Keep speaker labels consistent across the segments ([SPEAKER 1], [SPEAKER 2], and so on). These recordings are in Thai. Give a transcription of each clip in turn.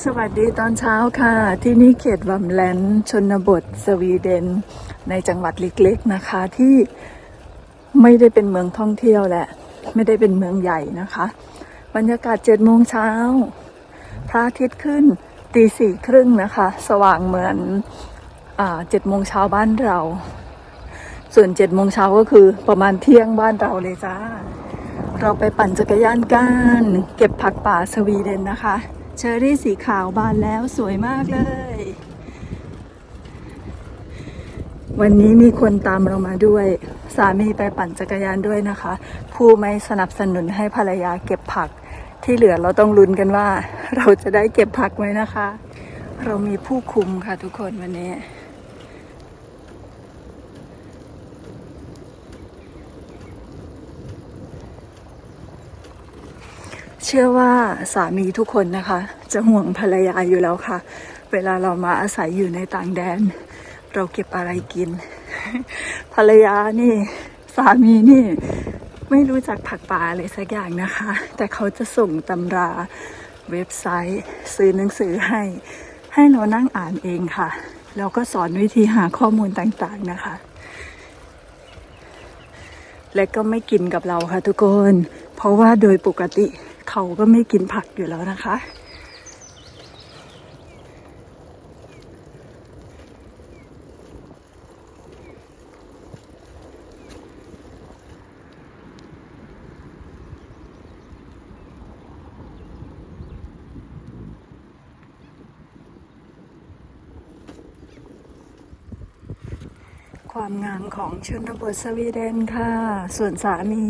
[SPEAKER 1] สวัสดีตอนเช้าค่ะ ที่นี่เขตวัมแลนชนบทสวีเดน ในจังหวัดเล็กๆนะคะที่ไม่ได้เป็นเมืองท่องเที่ยวแหละ ไม่ได้เป็นเมืองใหญ่นะคะ บรรยากาศเจ็ดโมงเช้า พระอาทิตย์ขึ้นตีสี่ครึ่งนะคะ สว่างเหมือนเจ็ดโมงเช้าบ้านเรา ส่วนเจ็ดโมงเช้าก็คือประมาณเที่ยงบ้านเราเลยจ้า เราไปปั่นจักรยานกัน เก็บผักป่าสวีเดนนะคะ เชอรี่สีขาวบานแล้วสวยมากเลย วันนี้มีคนตามเรามาด้วย สามีไปปั่นจักรยานด้วยนะคะ ผู้ไม่สนับสนุนให้ภรรยาเก็บผัก ที่เหลือเราต้องลุ้นกันว่า เราจะได้เก็บผักไหมนะคะ เรามีผู้คุมค่ะทุกคนวันนี้ ชื่อว่าสามีทุกคนนะคะ จะห่วงภรรยาอยู่แล้วค่ะ เวลาเรามาอาศัยอยู่ในต่างแดน เราเก็บอะไรกิน ภรรยานี่ สามีนี่ ไม่รู้จักผักป่าเลยสักอย่างนะคะ แต่เขาจะส่งตำราเว็บไซต์ ซื้อหนังสือให้ ให้เรานั่งอ่านเองค่ะ แล้วก็สอนวิธีหาข้อมูลต่างๆนะคะ และก็ไม่กินกับเราค่ะทุกคน เพราะว่าโดยปกติ เขาก็ไม่กินผักอยู่แล้วนะคะ ความงามของชนบทสวีเดนค่ะ ส่วนสามี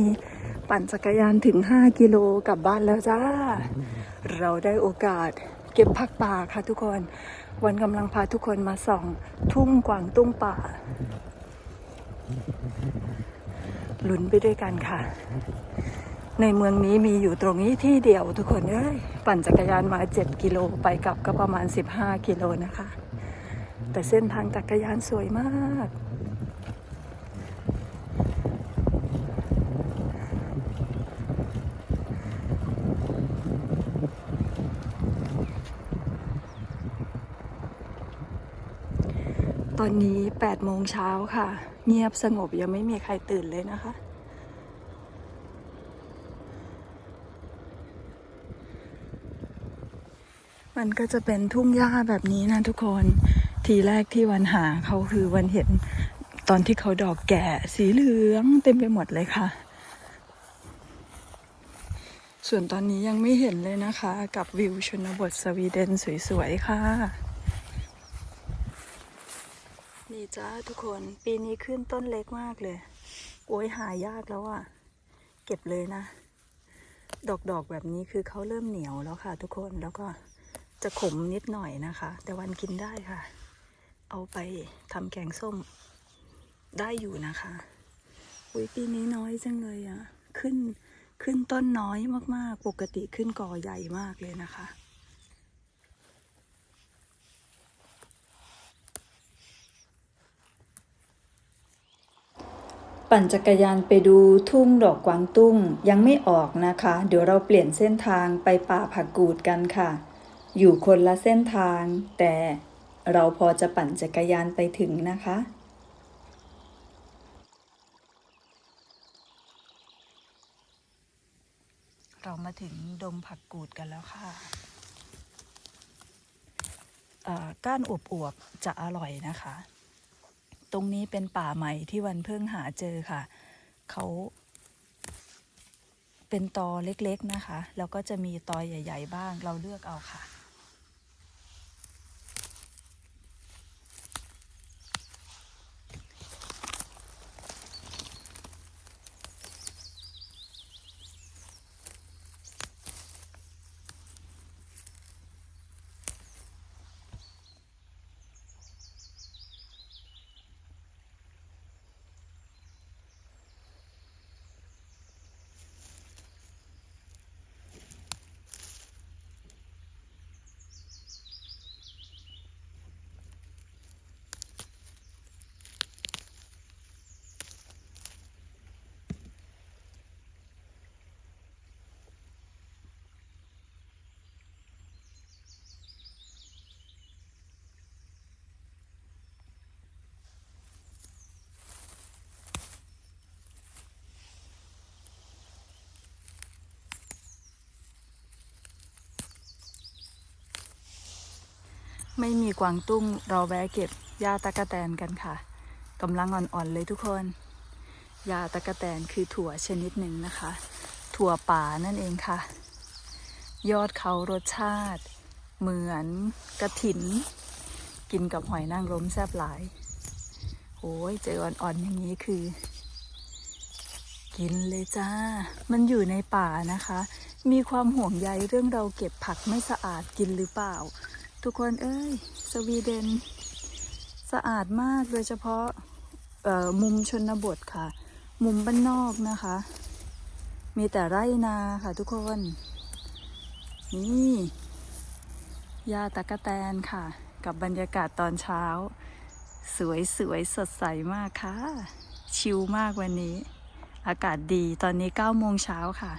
[SPEAKER 1] ปั่นจักรยานถึง 5 กิโลกลับบ้านแล้วจ้า เราได้โอกาสเก็บผักป่าค่ะทุกคน วันกำลังพาทุกคนมาส่อง ทุ่งกวางตุ้งป่าลุ้นไปด้วยกันค่ะ ในเมืองนี้มีอยู่ตรงนี้ที่เดียวทุกคนเอ้ยปั่นจักรยานมา 7 กิโลไปกลับก็ประมาณ 15 กิโลนะคะ แต่เส้นทางจักรยานสวยมาก ตอนนี้8โมงเช้าค่ะ เงียบสงบยังไม่มีใครตื่นเลยนะคะ มันก็จะเป็นทุ่งหญ้าแบบนี้นะทุกคน ทีแรกที่วันหาเขาคือวันเห็นตอนที่เขาดอกแก่สีเหลืองเต็มไปหมดเลยค่ะ ส่วนตอนนี้ยังไม่เห็นเลยนะคะ กับวิวชนบทสวีเดนสวยๆค่ะ นี่ จ้าทุกคน ปีนี้ขึ้นต้นเล็กมากเลย โอ้ยหายากแล้วอะเก็บเลยนะ ดอกดอกแบบนี้คือเขาเริ่มเหนียวแล้วค่ะ ทุกคน แล้วก็จะขมนิดหน่อยนะคะ แต่วันกินได้ค่ะ เอาไปทำแกงส้มได้อยู่นะคะอุ้ยปีนี้น้อยจังเลยอะ ขึ้นขึ้นต้นน้อยมากๆ ปกติขึ้นกอใหญ่มากเลยนะคะ ปั่นจักรยานไปดูทุ่งดอกกวางตุ้งยังไม่ออกนะคะ เดี๋ยวเราเปลี่ยนเส้นทางไปป่าผักกูดกันค่ะ อยู่คนละเส้นทาง แต่เราพอจะปั่นจักรยานไปถึงนะคะเรามาถึงดงผักกูดกันแล้วค่ะอ่อก้านอวบๆจะอร่อยนะคะ ตรงนี้เป็นป่าใหม่ที่วันเพิ่งหาเจอค่ะ เขาเป็นตอเล็กๆนะคะ แล้วก็จะมีตอใหญ่ ๆ บ้างเราเลือกเอาค่ะ ไม่มีกวางตุ้งเราแวะเก็บหญ้าตะกะแตนกันค่ะกำลังอ่อนๆเลยทุกคนหญ้าตะกะแตนคือถั่วชนิดหนึ่งนะคะ ถั่วป่านั่นเองค่ะ ยอดเขารสชาติ เหมือนกระถิน กินกับหอยนางรมแซ่บหลายโอ้ยเจออ่อนๆอย่างนี้คือ กินเลยจ้า มันอยู่ในป่านะคะ มีความห่วงใยเรื่องเราเก็บผักไม่สะอาดกินหรือเปล่า ทุกคนเอ้ย สวีเดน สะอาดมากโดยเฉพาะมุมชนบทค่ะ มุมบ้านนอกนะคะ มีแต่ไร่นาค่ะทุกคน นี่ยาตะกะแตนค่ะ กับบรรยากาศตอนเช้า สวยสวยสดใสมากค่ะ ชิลมากวันนี้ อากาศดีตอนนี้9โมงเช้าค่ะ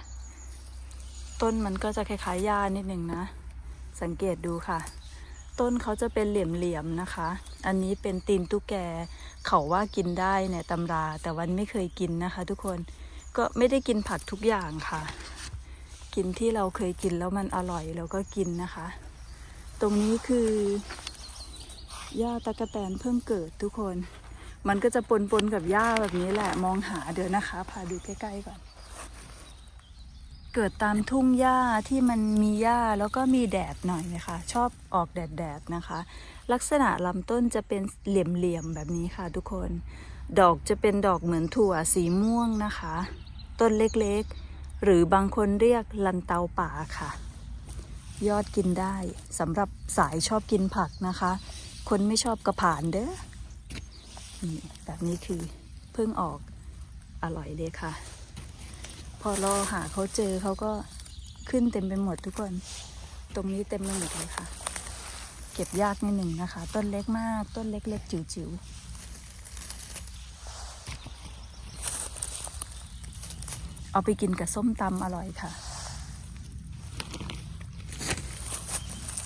[SPEAKER 1] ต้นมันก็จะคล้ายๆหญ้านิดหนึ่งนะ สังเกตดูค่ะ ต้นเขาจะเป็นเหลี่ยมๆนะคะ อันนี้เป็นตีนตุ๊กแก เขาว่ากินได้ในตำรา แต่วันไม่เคยกินนะคะ ทุกคน ก็ไม่ได้กินผักทุกอย่างค่ะ กินที่เราเคยกินแล้วมันอร่อยเราก็กินนะคะ ตรงนี้คือหญ้าตะกะแตนเพิ่งเกิดทุกคน มันก็จะปนๆกับหญ้าแบบนี้แหละ มองหาเดี๋ยวนะคะ พาดูใกล้ๆก่อน เกิดตามทุ่งหญ้าที่มันมีหญ้าแล้วก็มีแดดหน่อยนะคะ ชอบออกแดดๆนะคะ ลักษณะลำต้นจะเป็นเหลี่ยมๆแบบนี้ค่ะทุกคน ดอกจะเป็นดอกเหมือนถั่วสีม่วงนะคะ ต้นเล็กๆ หรือบางคนเรียกลันเตาป่าค่ะ ยอดกินได้สำหรับสายชอบกินผักนะคะ คนไม่ชอบกระผานเด้อแบบนี้คือเพิ่งออกอร่อยเลยค่ะ พอรอหาเขาเจอเขาก็ขึ้นเต็มไปหมดทุกคน ตรงนี้เต็มไปหมดเลยค่ะ เก็บยากนิดหนึ่งนะคะ ต้นเล็กมาก ต้นเล็กๆจิ๋วๆเอาไปกินกับส้มตำอร่อยค่ะ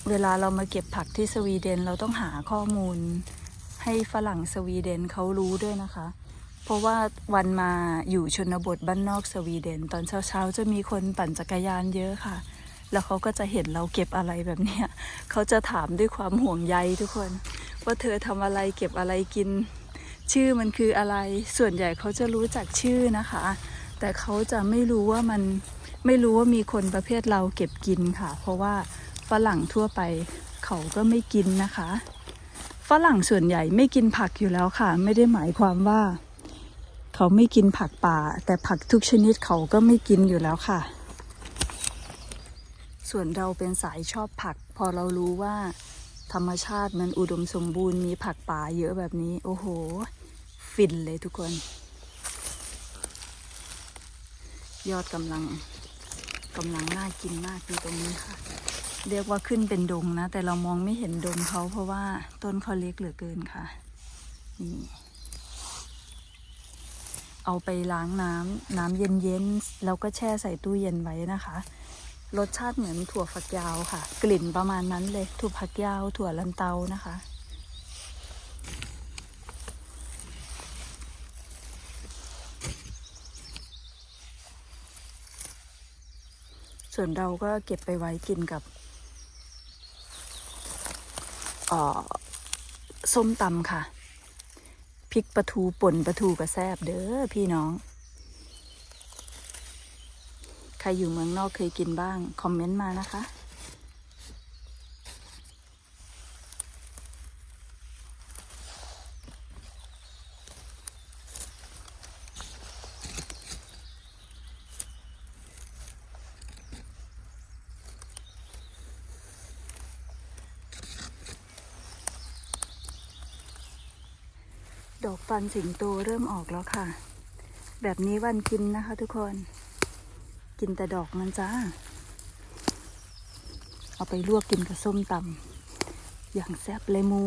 [SPEAKER 1] เวลาเรามาเก็บผักที่สวีเดนเราต้องหาข้อมูล ให้ฝรั่งสวีเดนเขารู้ด้วยนะคะ เพราะว่าวันมาอยู่ชนบทบ้านนอกสวีเดน ตอนเช้าๆ จะมีคนปั่นจักรยานเยอะค่ะ แล้วเขาก็จะเห็นเราเก็บอะไรแบบเนี้ยเขาจะถามด้วยความห่วงใยทุกคน ว่าเธอทำอะไรเก็บอะไรกิน ชื่อมันคืออะไร ส่วนใหญ่เขาจะรู้จักชื่อนะคะ แต่เขาจะไม่รู้ว่ามันไม่รู้ว่ามีคนประเภทเราเก็บกินค่ะ เพราะว่าฝรั่งทั่วไปเขาก็ไม่กินนะคะ ฝรั่งส่วนใหญ่ไม่กินผักอยู่แล้วค่ะ ไม่ได้หมายความว่า เขาไม่กินผักป่า แต่ผักทุกชนิดเขาก็ไม่กินอยู่แล้วค่ะ ส่วนเราเป็นสายชอบผัก พอเรารู้ว่า ธรรมชาติมันอุดมสมบูรณ์มีผักป่าเยอะแบบนี้ โอ้โห ฟินเลยทุกคน ยอดกำลังกำลังน่ากินมากอยู่ตรงนี้ค่ะ เรียกว่าขึ้นเป็นดงนะ แต่เรามองไม่เห็นดงเขาเพราะว่าต้นเขาเล็กเหลือเกินค่ะ นี่ เอาไปล้างน้ำน้ำเย็นๆแล้วก็แช่ใส่ตู้เย็นไว้นะคะ รสชาติเหมือนถั่วฝักยาวค่ะ กลิ่นประมาณนั้นเลยถั่วฝักยาวถั่วลันเตานะคะ ส่วนเราก็เก็บไปไว้กินกับออส้มตำค่ะ พริกปลาทูป่นปลาทูกระแซบเด้อพี่น้อง ใครอยู่เมืองนอกเคยกินบ้าง คอมเมนต์มานะคะ อกฟันสิงโตเริ่มออกแล้วค่ะ แบบนี้วันกินนะคะทุกคน กินแต่ดอกมันจ้า เอาไปลวกกินกับส้มตำอย่างแซ่บเลยมู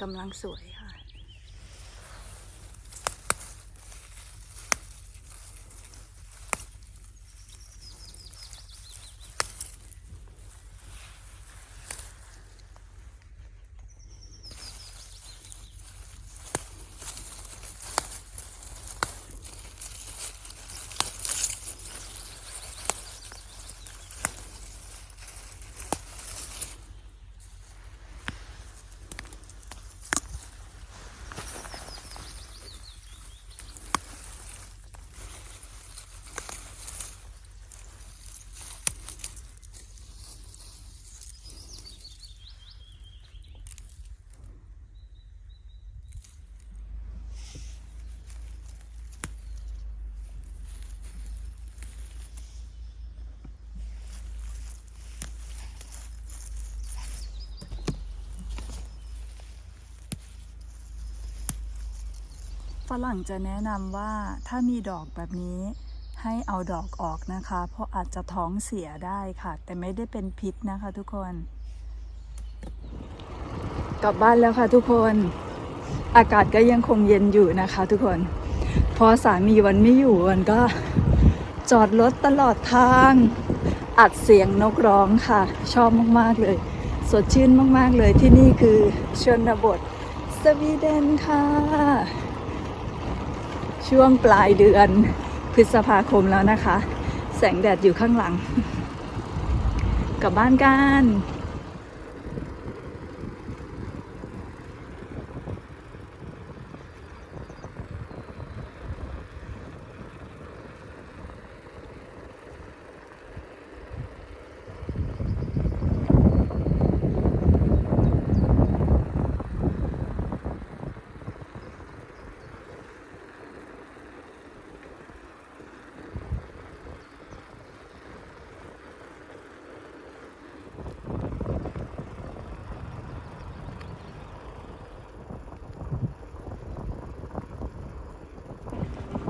[SPEAKER 1] กำลังสวย ฝรั่งจะแนะนำว่าถ้ามีดอกแบบนี้ให้เอาดอกออกนะคะ เพราะอาจจะท้องเสียได้ค่ะ แต่ไม่ได้เป็นพิษนะคะทุกคน กลับบ้านแล้วค่ะทุกคน อากาศก็ยังคงเย็นอยู่นะคะ ทุกคน พอสามีวันไม่อยู่วันก็จอดรถตลอดทาง อัดเสียงนกร้องค่ะ ชอบมากๆเลย สดชื่นมากๆเลยที่นี่คือชนบทสวีเดนค่ะ ช่วงปลายเดือนพฤษภาคมแล้วนะคะ แสงแดดอยู่ข้างหลัง กลับบ้านกัน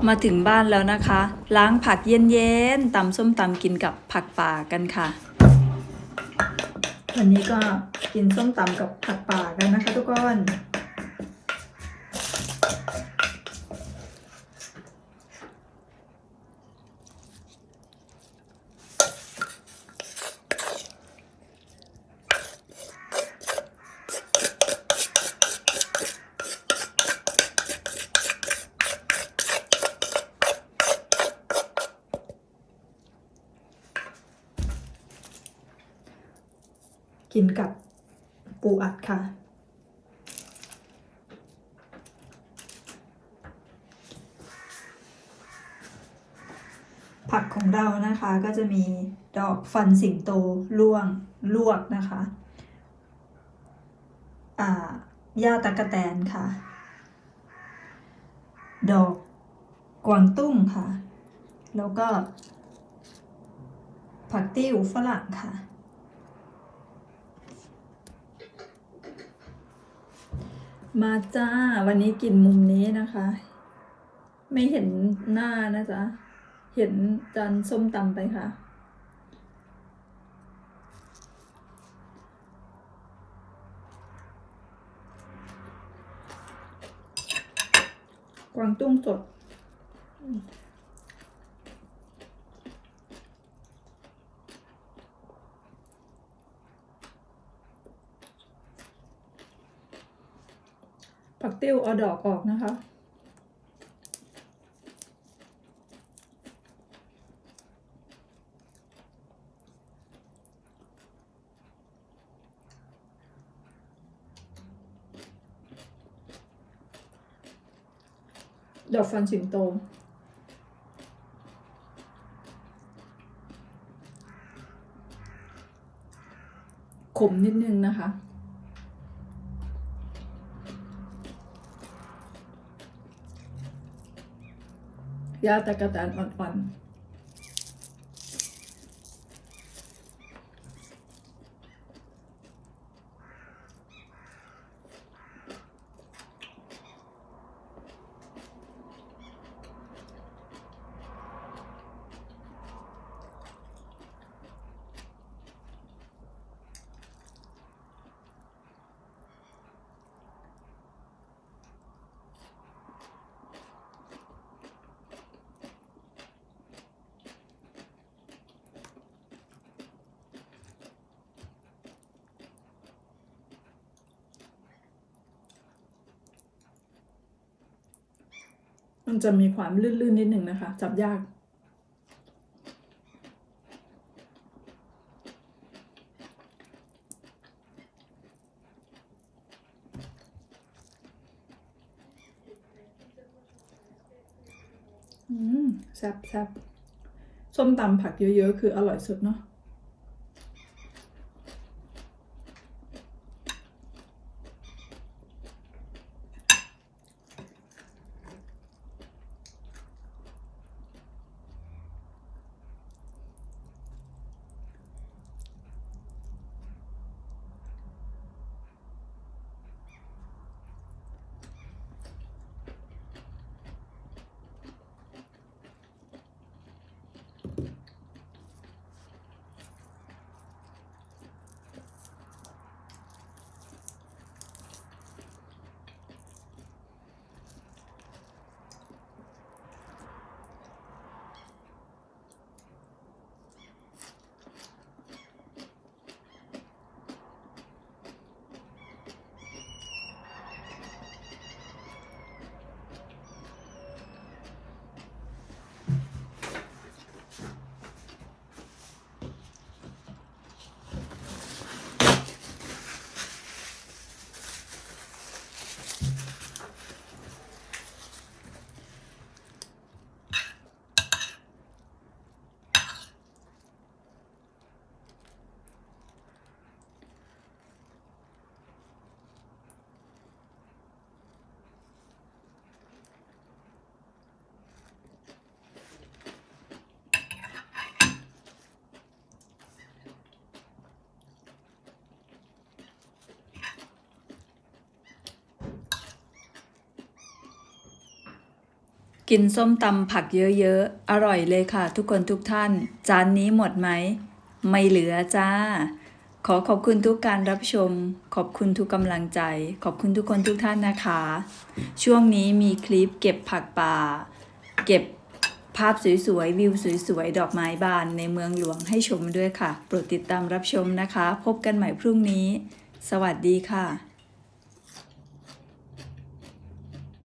[SPEAKER 1] มาถึงบ้านแล้วนะคะ ล้างผักเย็นๆตำส้มตำกินกับผักป่ากันค่ะ วันนี้ก็กินส้มตำกับผักป่ากันนะคะทุกคน กินกับปูอัดค่ะ ผักของเรานะคะก็จะมีดอกฟันสิงโตล่วงลวกนะคะอ่าหญ้าตะกะแตนค่ะ ดอกกวางตุ้งค่ะ แล้วก็ผักติ้วฝรั่งค่ะ มาจ้า วันนี้กินมุมนี้นะคะ ไม่เห็นหน้านะจ๊ะ เห็นจานส้มตำไปค่ะ กวางตุ้งสด ผักติ้วเอาดอกออกนะคะ ดอกฟันสิงโตขมนิดนึงนะคะ ยาตะกะ มันจะมีความลื่นๆนิดหนึ่งนะคะ จับยาก อืมแซ่บแซ่บส้มตำผักเยอะ ๆ คืออร่อยสุดเนาะ กินส้มตำผักเยอะๆ อร่อยเลยค่ะ ทุกคนทุกท่าน จานนี้หมดไหม ไม่เหลือจ้า ขอขอบคุณทุกการรับชม ขอบคุณทุกกำลังใจ ขอบคุณทุกคนทุกท่านนะคะ ช่วงนี้มีคลิปเก็บผักป่า เก็บภาพสวยๆ วิวสวยๆ ดอกไม้บานในเมืองหลวงให้ชมด้วยค่ะ โปรดติดตามรับชมนะคะ พบกันใหม่พรุ่งนี้ สวัสดีค่ะ